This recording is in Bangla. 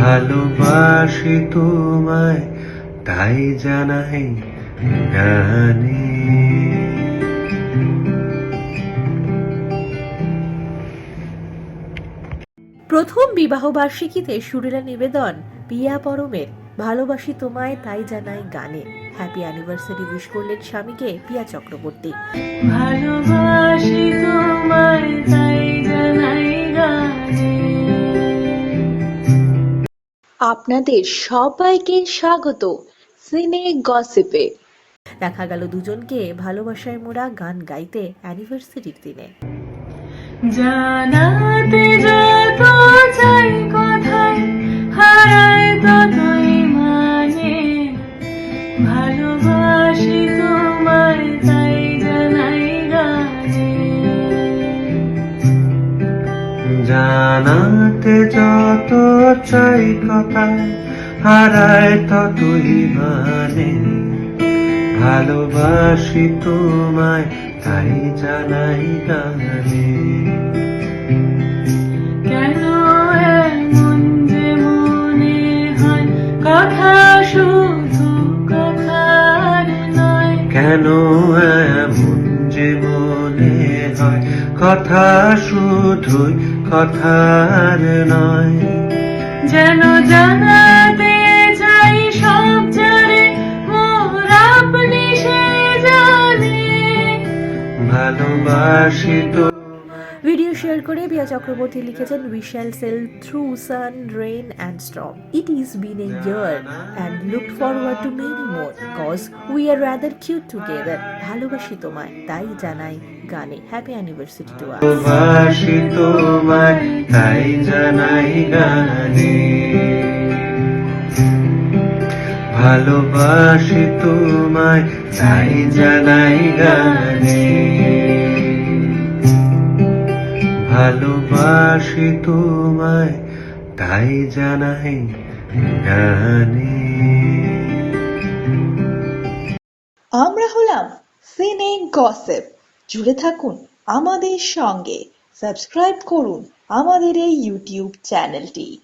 ভালোবাসি তোমায় তাই জানাই গানে। প্রথম বিবাহ বার্ষিকীতে সুরেলা নিবেদন পিয়া পরমের ভালোবাসি তোমায় তাই জানাই গানে। হ্যাপি অ্যানিভার্সারি উইশ করলেন স্বামীকে পিয়া চক্রবর্তী। ভালোবাসি আপনাদের সবাইকে স্বাগত সিনে গসিপে। দেখা গেল দুজনকে ভালোবাসায় মোড়া গান গাইতে অ্যানিভার্সারির দিনে। জানাতে জানাতে যত চাই কথা হারায় ততই মানে। ভালোবাসি তোমায় তাই জানাই গানে। কেন এমন যে মনে হয়? কথা শুধু কথার নয়। কেন কথা শুধুই কথার নয়। যেন জানাতে চাই সব জানে মোর আপনি সে জানে। ভালোবাসি তো ভিডিও শেয়ার করে পিয়া চক্রবর্তী লিখেছেন we shall sail through sun rain and storm it is been a year and look forward to many more cause we are rather cute together ভালোবাসি তোমায়, তাই জানাই গানে। হ্যাপি অ্যানিভার্সারি টু ভালোবাসি তোমায়, তাই জানাই গানে। ভালোবাসি তোমায়, তাই জানাই গানে। ভালোবাসি তোমায়, তাই জানাই গানে। আমরা হলাম সিনে গসেপ। জুড়ে থাকুন আমাদের সঙ্গে। সাবস্ক্রাইব করুন আমাদের এই ইউটিউব চ্যানেলটি।